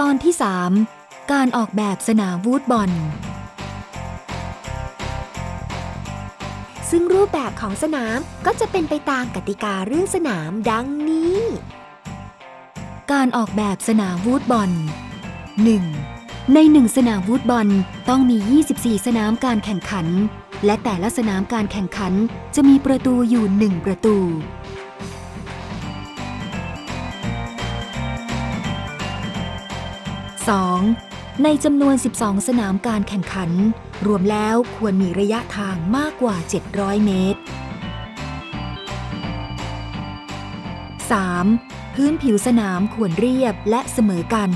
ตอนที่ 3 การออกแบบสนามวูดบอล ซึ่งรูปแบบของสนามก็จะเป็นไปตามกติกาเรื่องสนามดังนี้ การออกแบบสนามวูดบอล 1. ในหนึ่งสนามวูดบอลต้องมี 24 สนามการแข่งขัน และแต่ละสนามการแข่งขันจะมีประตูอยู่ 1 ประตู 2. ในจำนวน 12 สนามการแข่งขัน รวมแล้วควรมีระยะทางมากกว่า 700 เมตร 3. พื้นผิวสนามควรเรียบและเสมอกัน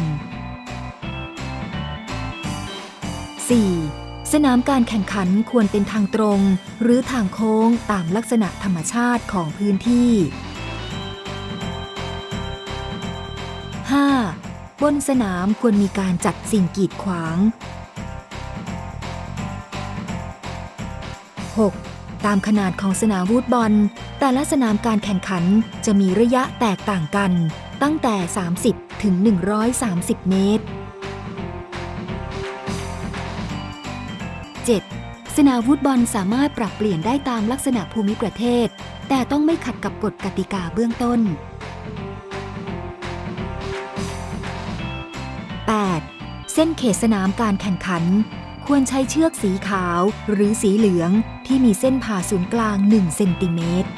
4. สนามการแข่งขันควรเป็นทางตรง หรือทางโค้งตามลักษณะธรรมชาติของพื้นที่ 5. บนสนามควรมีการจัดสิ่งกีดขวาง 6. ตามขนาดของสนามวูดบอล แต่ละสนามการแข่งขันจะมีระยะแตกต่างกัน ตั้งแต่ 30 ถึง 130 เมตร 7. สนามวูดบอลสามารถปรับเปลี่ยนได้ตามลักษณะภูมิประเทศ แต่ต้องไม่ขัดกับกฎกติกาเบื้องต้น เส้นเขตสนามการแข่งขัน ควรใช้เชือกสีขาวหรือสีเหลืองที่มีเส้นผ่าศูนย์กลาง 1 เซนติเมตร